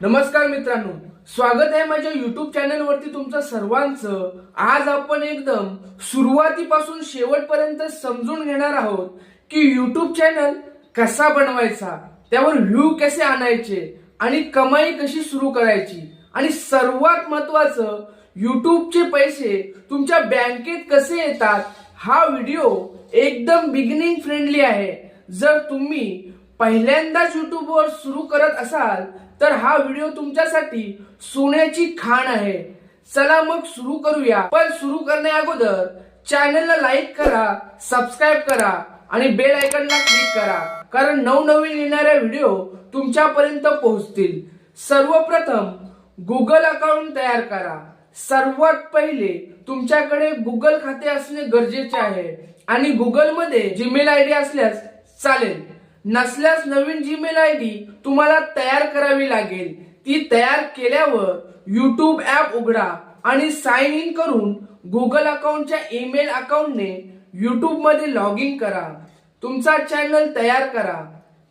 नमस्कार मित्रांनो स्वागत आहे माझ्या युट्यूब चॅनल वरती तुमचं सर्वांचं. आज आपण एकदम सुरुवातीपासून शेवटपर्यंत समजून घेणार आहोत की युट्यूब चॅनल कसा बनवायचा त्यावर व्ह्यू कसे आणायचे आणि कमाई कशी सुरू करायची. आणि सर्वात महत्वाचं युट्यूबचे पैसे तुमच्या बँकेत कसे येतात हा व्हिडिओ एकदम बिगिनिंग फ्रेंडली आहे. जर तुम्ही पहिल्यांदाच युट्यूबवर सुरू करत असाल तर हा व्हिडिओ तुमच्यासाठी सोन्याची खाण आहे. चला मग सुरू करूया. पण सुरू करण्या अगोदर चॅनलला लाईक करा सबस्क्राईब करा आणि बेल आयकनला क्लिक करा. कारण नवनवीन येणाऱ्या व्हिडिओ तुमच्यापर्यंत पोहोचतील. सर्वप्रथम गुगल अकाउंट तयार करा. सर्वात पहिले तुमच्याकडे गुगल खाते असणे गरजेचे आहे आणि गुगलमध्ये जीमेल आय डी असल्यास चालेल. नसल्यास नवीन जीमेल आय डी तुम्हाला तयार करावी लागेल. ती तयार केल्यावर युट्यूब ऍप उघडा आणि साइन इन करून गुगल अकाउंटच्या ईमेल अकाउंटने युट्यूबमध्ये लॉग इन करा. तुमचा चॅनल तयार करा.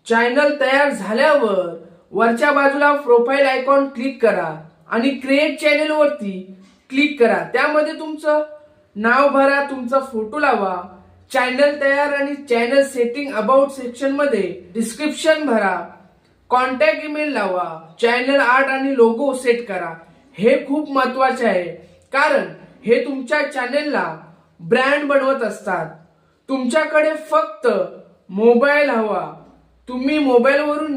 चॅनल तयार झाल्यावर वरच्या बाजूला प्रोफाईल आयकॉन क्लिक करा आणि क्रिएट चॅनल वरती क्लिक करा. त्यामध्ये तुमचं नाव भरा तुमचा फोटो लावा. चॅनल तयार आणि चॅनल सेटिंग अबाउट सेक्शनमध्ये डिस्क्रिप्शन भरा कॉन्टॅक्ट ईमेल लावा चॅनल आर्ट आणि लोगो सेट करा. हे खूप महत्त्वाचे आहे कारण हे तुमच्या चॅनलला ब्रँड बनवत असतात. तुमच्याकडे फक्त मोबाईल हवा. तुम्ही मोबाईलवरून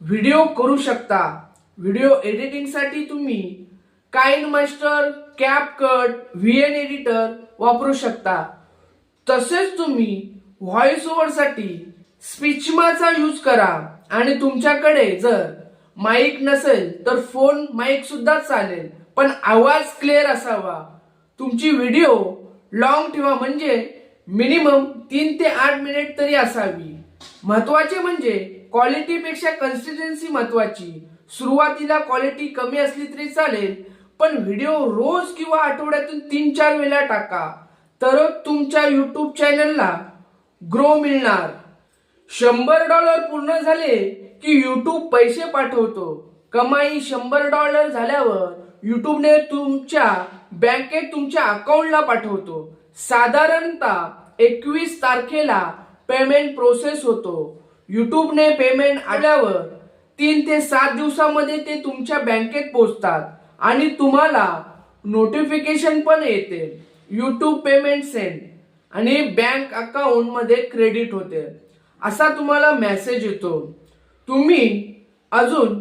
व्हिडिओ करू शकता. व्हिडिओ एडिटिंगसाठी तुम्ही KineMaster CapCut V N editor वापरू शकता. तसेच तुम्ही व्हॉइस ओव्हरसाठी स्पीचमाचा यूज करा. आणि तुमच्याकडे जर माईक नसेल तर फोन माईक सुद्धा चालेल. पण आवाज क्लिअर असावा. तुमची व्हिडिओ लॉंग ठेवा म्हणजे मिनिमम तीन ते आठ मिनिट तरी असावी. महत्त्वाचे म्हणजे क्वालिटीपेक्षा कन्सिस्टन्सी महत्वाची. सुरुवातीला क्वालिटी कमी असली तरी चालेल पण व्हिडिओ रोज किंवा आठवड्यातून तीन चार वेळा टाका. तरच तुमच्या युट्यूब चॅनलला ग्रो मिळणार. शंभर डॉलर पूर्ण झाले की युट्यूब पैसे पाठवतो. कमाई शंभर डॉलर झाल्यावर युट्यूबने तुमच्या बँकेत तुमच्या अकाउंटला पाठवतो. साधारणतः एकवीस तारखेला पेमेंट प्रोसेस होतो. युट्यूबने पेमेंट आल्यावर तीन ते सात दिवसामध्ये ते तुमच्या बँकेत पोहोचतात आणि तुम्हाला नोटिफिकेशन पण येते. युट्यूब पेमेंट सेंड आणि बँक अकाउंटमध्ये क्रेडिट होते. असा तुम्हाला मेसेज येतो. तुम्ही अजून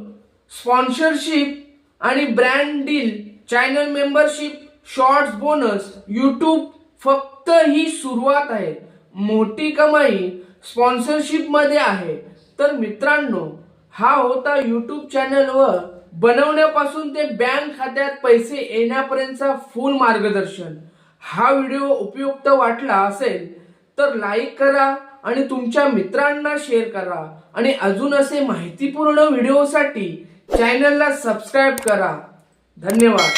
स्पॉन्सरशिप आणि brand deal channel membership shorts bonus YouTube फक्त ही सुरुवात आहे. मोठी कमाई स्पॉन्सरशिपमध्ये आहे. तर मित्रांनो हा होता यूट्यूब चॅनलवर बनवण्यापासून ते बँक खात्यात पैसे येण्यापर्यंतचा फुल मार्गदर्शन. हा व्हिडिओ उपयुक्त वाटला असेल तर लाईक करा आणि तुमच्या मित्रांना शेअर करा. आणि अजून असे माहितीपूर्ण व्हिडिओसाठी चॅनलला सबस्क्राईब करा. धन्यवाद.